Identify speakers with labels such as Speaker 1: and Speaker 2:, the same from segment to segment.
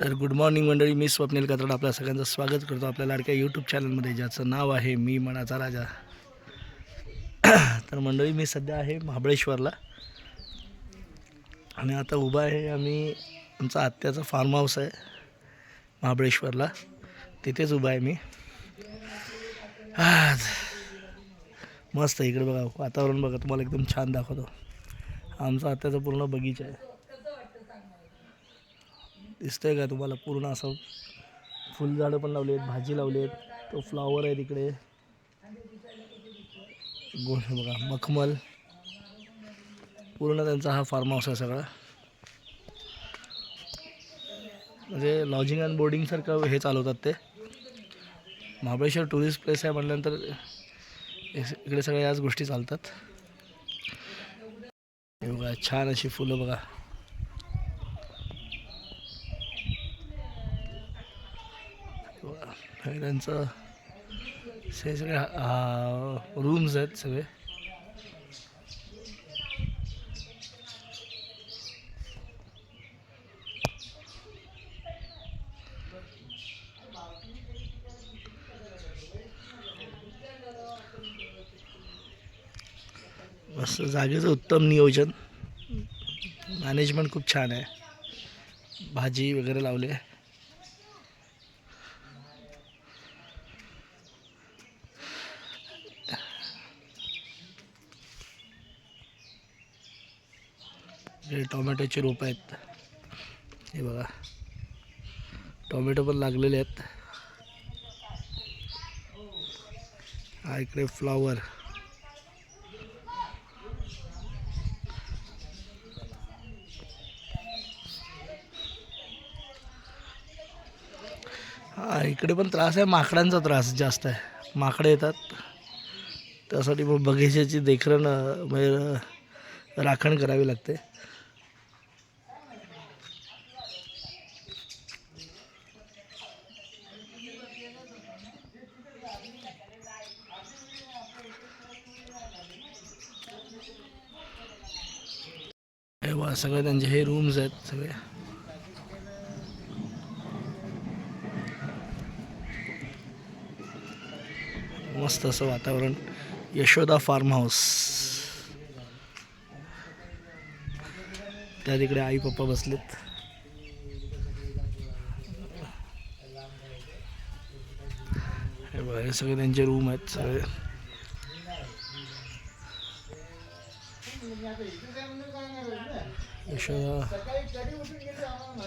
Speaker 1: तर good morning मंडळी मी स्वप्नील कत्राड आपल्या सगळ्यांचं स्वागत करतो आपल्या लाडक्या यूट्यूब चॅनलमध्ये ज्याचं नाव आहे मी मनाचा राजा. तर मंडळी मी सध्या आहे महाबळेश्वरला. आणि आता उभा आहे आम्ही आमचा आत्याचा फार्म हाऊस आहे महाबळेश्वरला. तिथेच उभा आहे मी. आज मस्त आहे इकडे बघा वातावरण बघा तुम्हाला एकदम छान दाखवतो. आमचा आत्याचा पूर्ण बगीचा आहे. दिसतंय का तुम्हाला? पूर्ण असं फुलझाडं पण लावली आहेत भाजी लावली आहेत. तो फ्लॉवर आहे तिकडे. गोल बघा मखमल. पूर्ण त्यांचा हा फार्म हाऊस आहे सगळा. म्हणजे लॉजिंग अँड बोर्डिंगसारखं हे चालवतात ते. महाबळेश्वर टुरिस्ट प्लेस आहे म्हटल्यानंतर इकडे सगळ्या याच गोष्टी चालतात. हे बघा छान अशी फुलं बघा हे त्यांचं हे सगळे रूम्स आहेत सगळे. मस्त जागेचं उत्तम नियोजन. मॅनेजमेंट खूप छान आहे. भाजी वगैरे लावली. आहे हे टोमॅटोचे रोप आहेत हे बघा. टोमॅटो पण लागलेले आहेत. हा इकडे फ्लॉवर. हा इकडे पण त्रास आहे माकडांचा त्रास जास्त आहे. माकडे येतात. त्यासाठी मग बगीच्याची देखरण म्हणजे राखण करावी लागते. सगळे त्यांचे हे रूम्स आहेत सगळे. मस्त असं वातावरण. यशोदा फार्म हाऊस त्या तिकडे आई पप्पा बसलेत. हे बघा हे सगळे त्यांचे रूम आहेत सगळे. अशा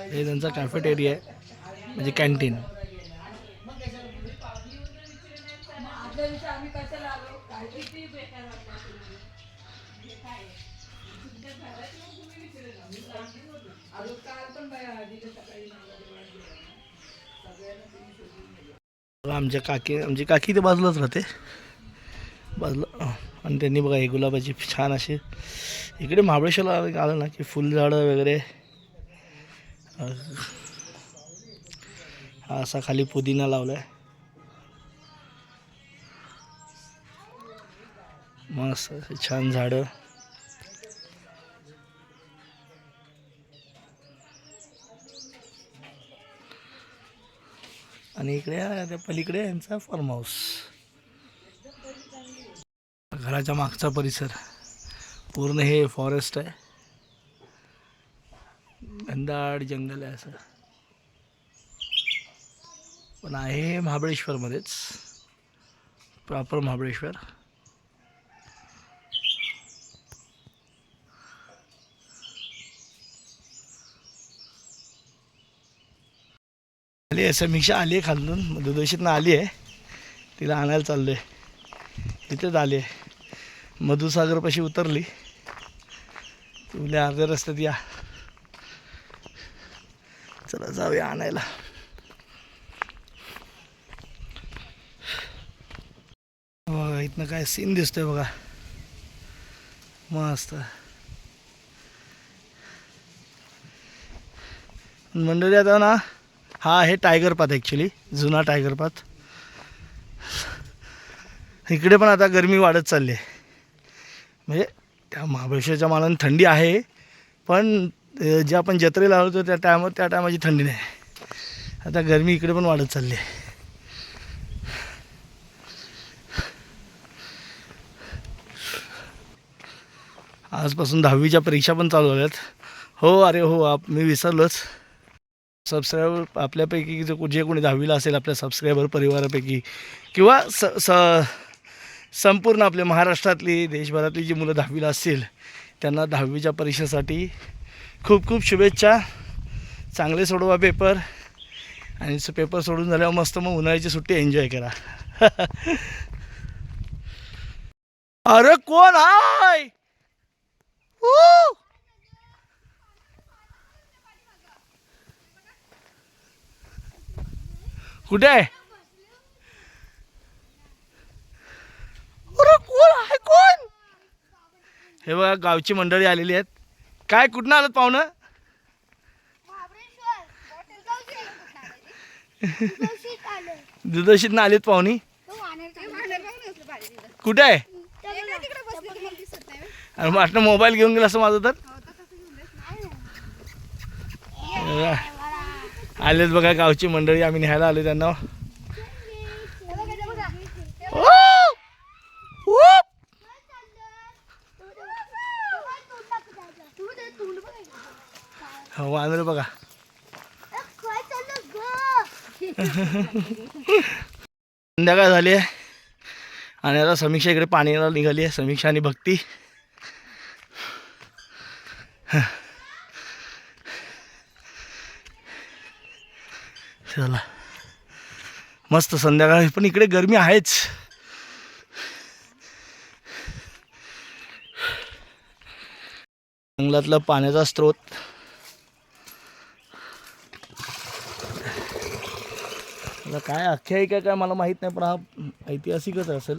Speaker 1: हे त्यांचा कॅफेटेरिया आहे म्हणजे कॅन्टीन आमच्या काकी आमची काकी ते बाजूलाच राहते. बाजूला आणि त्यांनी बघा हे गुलाबाची छान अशी इकडे महाबळेश्वरला आलं ना की फुलझाडं वगैरे. हा असा खाली पुदिना लावला आहे मस्त अशी छान झाडं. आणि इकडे पलीकडे यांचा फार्म हाऊस घराच्या मागचा परिसर. पूर्ण हे फॉरेस्ट आहे. घनदाट जंगल आहे असं. पण आहे महाबळेश्वरमध्येच. प्रॉपर महाबळेश्वर. आली आहे समीक्षा आली आहे खालून. दुदोशीतनं आली आहे. तिला आणायला चाललो आहे इथेच आली आहे. मधुसागरपाशी उतरली. तुले अर्ध्या रस्त्यात या. चला जाऊया आणायला. बघा इथनं काय सीन दिसतोय बघा. मस्त. मंडळी आता ना हा आहे टायगर पाथ ॲक्च्युली जुना टायगर पाथ इकडे पण आता गरमी वाढत चालली आहे. म्हणजे त्या महाबळेश्वरच्या मानाने थंडी आहे पण जे आपण जत्रेला आलो होतो त्या टायमात त्या टायमाची थंडी नाही. आता गरमी इकडे पण वाढत चालली आहे. आजपासून दहावीच्या परीक्षा पण चालू झाल्यात. हो अरे हो आप मी विसरलोच. सबस्क्रायबर आपल्यापैकी जे जे कोणी दहावीला असेल आपल्या सबस्क्रायबर परिवारापैकी किंवा स स संपूर्ण आपल्या महाराष्ट्रातली देशभरातली जी मुलं दहावीला असतील त्यांना दहावीच्या परीक्षेसाठी खूप खूप शुभेच्छा. चांगले सोडवा पेपर. आणि पेपर सोडून झाल्यावर मस्त मग उन्हाळ्याची सुट्टी एन्जॉय करा. अरे कोण हाय? कुठे आहे? अरे कोण आहे कोण? हे बघा गावची मंडळी आलेली आहेत. काय कुठनं आलं पाहुणं? दुधशीतनं आलेत पाहुणी. कुठे आहे? अरे वाटणं मोबाईल घेऊन गेला असं माझं तर. आलेत बघा गावची मंडळी. आम्ही न्यायला आलो त्यांना. हो वानर बघा. संध्याकाळ झाली आहे. आणि आता समीक्षा इकडे पाण्याला निघाली आहे समीक्षा आणि भक्ती. चला. मस्त संध्याकाळ पण इकडे गरमी आहेच. जंगलातला पाण्याचा स्रोत. आता काय आख्यायिका काय मला माहीत नाही पण हा ऐतिहासिकच असेल.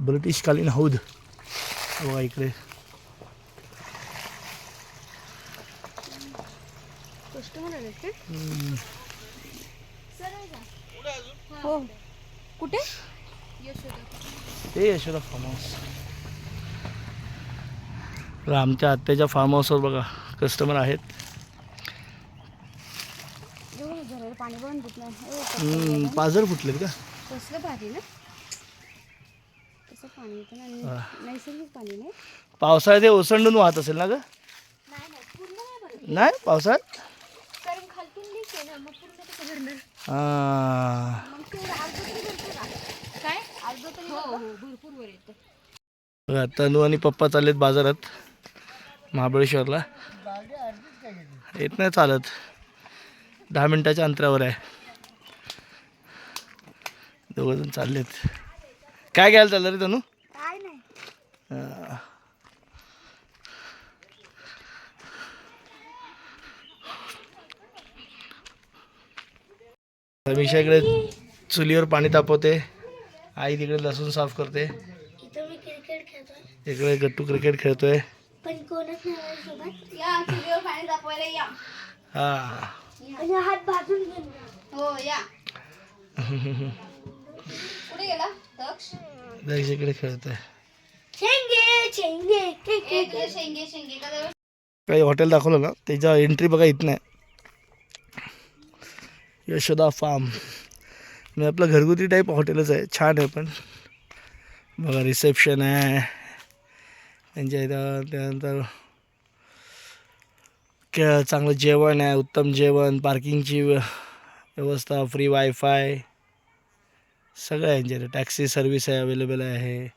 Speaker 1: ब्रिटिशकालीन हौद. बघा इकडे.
Speaker 2: हो. कुठे?
Speaker 1: ते यशोदा फार्म हाऊस आमच्या आत्याच्या फार्म हाऊसवर बघा कस्टमर आहेत.
Speaker 2: पाणी पण हो,
Speaker 1: पाझर फुटलेत का?
Speaker 2: कसलं भारी ना? तसं पाणी येतं ना आणि
Speaker 1: हा.
Speaker 2: नैसर्गिक पाणी नाही.
Speaker 1: पावसाळ्यात हे ओसंडून वाहत असेल ना ग?
Speaker 2: नाही नाही पूर्ण नाही भरत
Speaker 1: नाही पावसाळ्यात?
Speaker 2: कारण खालतून लीक आहे ना मग पूर्ण कसं भरणार?
Speaker 1: हां.
Speaker 2: मग तेवढं अर्ध तरी भरतं का? काय? अर्ध तरी हो हो भरपूर वर येतं.
Speaker 1: बघा तनू आणि पप्पा चाललेत बाजारात महाबळेश्वरला. येत नाही चालत. दहा मिनिटाच्या अंतरावर आहे. दोघंजण चाललेत. काय घ्यायला चाललं रे तनू
Speaker 2: काय नाही.
Speaker 1: हां. समीक्षा इकडे चुलीवर पाणी तापवते. आई तिकडे लसूण साफ करते.
Speaker 2: इथं मी क्रिकेट खेळतोय.
Speaker 1: इकडे गट्टू क्रिकेट खेळतोय.
Speaker 2: पण कोणच नाही सोबत. या चुलीवर पाणी तापवायला या.
Speaker 1: हा.
Speaker 2: आणि हात भाजून घेऊन हो या. कुठे गेला? दक्ष?
Speaker 1: दक्ष इकडे खेळतोय.
Speaker 2: शेंगे शेंगे शेंगे शेंगे. का
Speaker 1: काही हॉटेल दाखवलं ना त्याच्या एंट्री बघा इथं आहे. यशोदा फार्म म्हणजे आपलं घरगुती टाईप हॉटेलच आहे. छान आहे पण. बघा रिसेप्शन आहे. त्यांच्या इथं त्यानंतर क चांगलं जेवण आहे उत्तम जेवण पार्किंगची व्यवस्था फ्री वायफाय सगळं आहे. यांच्या टॅक्सी सर्विस आहे अवेलेबल आहे.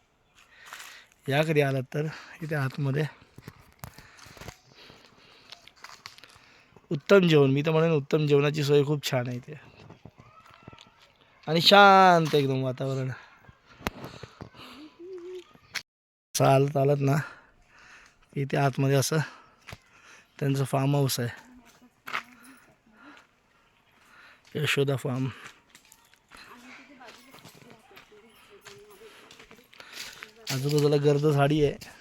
Speaker 1: या कधी आलात तर इथे आतमध्ये. उत्तम जेवण मी तर म्हणेन उत्तम जेवणाची सोय खूप छान आहे इथे. आणि शांत एकदम वातावरण. चाल चालत ना इथे आतमध्ये असं. त्यांचं फार्म हाऊस आहे. यशोदा फार्म आजूबाजूला गर्द झाडी आहे.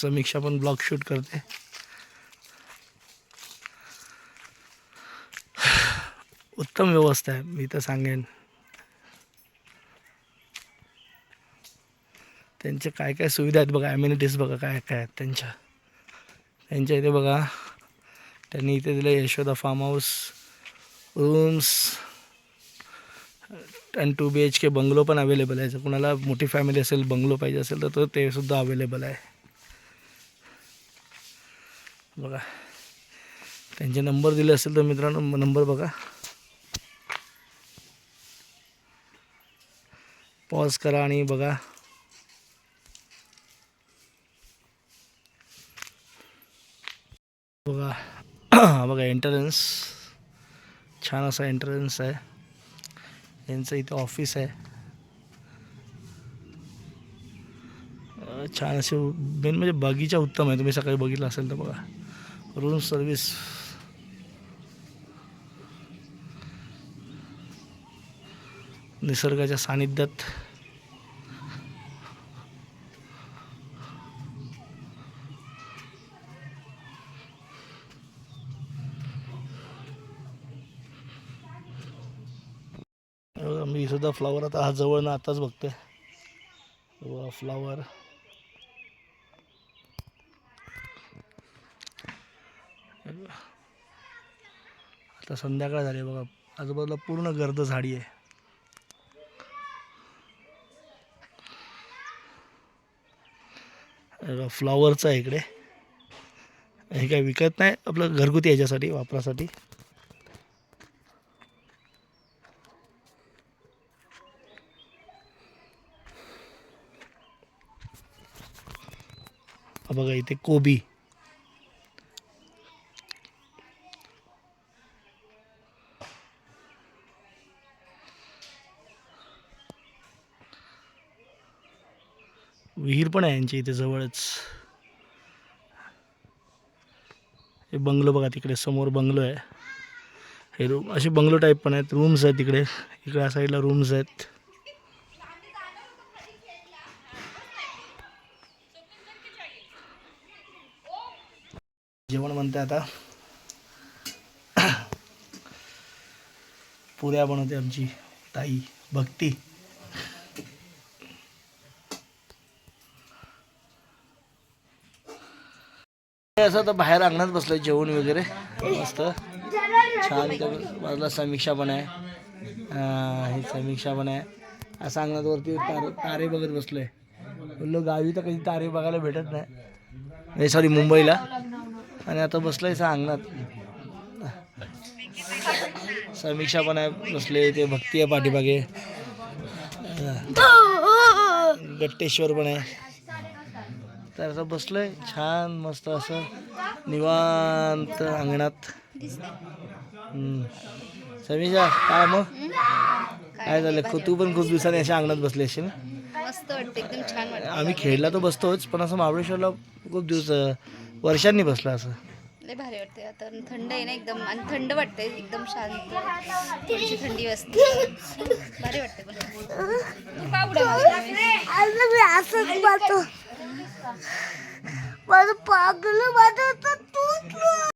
Speaker 1: समीक्षा पण ब्लॉग शूट करते. उत्तम व्यवस्था आहे मी तर सांगेन. त्यांचे काय काय सुविधा आहेत बघा ॲम्युनिटीज बघा काय काय आहेत त्यांच्या. त्यांच्या इथे बघा त्यांनी इथे दिलं Yashoda farm house rooms and two B H K bungalow पण अवेलेबल आहे. जर कुणाला मोठी फॅमिली असेल बंगलो पाहिजे असेल तर तो ते सुद्धा अवेलेबल आहे. बघा. त्यांचे नंबर दिले असेल तर मित्रांनो नंबर बघा. पॉज करा आणि बघा. बघा बघा एंट्रन्स छान असा एंट्रन्स आहे. यांचं इथे ऑफिस आहे. छान असे मेन म्हणजे बगीचा उत्तम आहे. तुम्ही सकाळी बघितलं असेल तर बघा. रूम सर्विस निसर्गाच्या सानिध्यात. सुद्धा फ्लावर आता हा जवळ आताच बघतोय. हे फ्लावर आता संध्याकाळ झाली बघा. आजूबाजूला पूर्ण गर्द झाडी आहे. हे फ्लॉवरचं आहे इकडे. हे काय विकत नाही आपलं घरगुती याच्यासाठी वापरासाठी. हा बघा इथे कोबी. विहीर पण आहे यांच्या इथे जवळच. हे बंगलो बघा तिकडे समोर बंगलो आहे. हे रूम असे बंगलो टाईप पण आहेत रूम्स आहेत तिकडे. इकडे साईडला रूम्स आहेत. जेवण म्हणते आता. पुऱ्या बनवते आमची ताई भक्ती. असं तर बाहेर अंगणात बसलं जेवण वगैरे. मस्त. छान बाजूला समीक्षा पण आहे. हे ही समीक्षा पण आहे. असं अंगणात वरती तारे तारे बघत बसलोय. बोललो गावी तर कधी तारे बघायला भेटत नाही. सॉरी मुंबईला. आणि आता बसलोय असं अंगणात. समीक्षा पण आहे बसले ते भक्ती आहे पाठीमागे. गट्टेश्वर पण आहे. तर असं बसलोय छान मस्त असं निवांत अंगणात. समीक्षा काय मग? काय झालं? तू पण खूप दिवसांनी अशा अंगणात बसली असेल ना? आम्ही खेळला तर बसतोच पण असं महाबळेश्वरला खूप दिवस वर्षांनी बसला असं.
Speaker 2: लय भारी वाटते आता थंड आहे ना एकदम आणि थंड वाटते एकदम शांत. थोडीशी थंडी वाजते भारी वाटते पण. तू का उड्या मारते?
Speaker 3: असंच माझं माझं पागलं माझं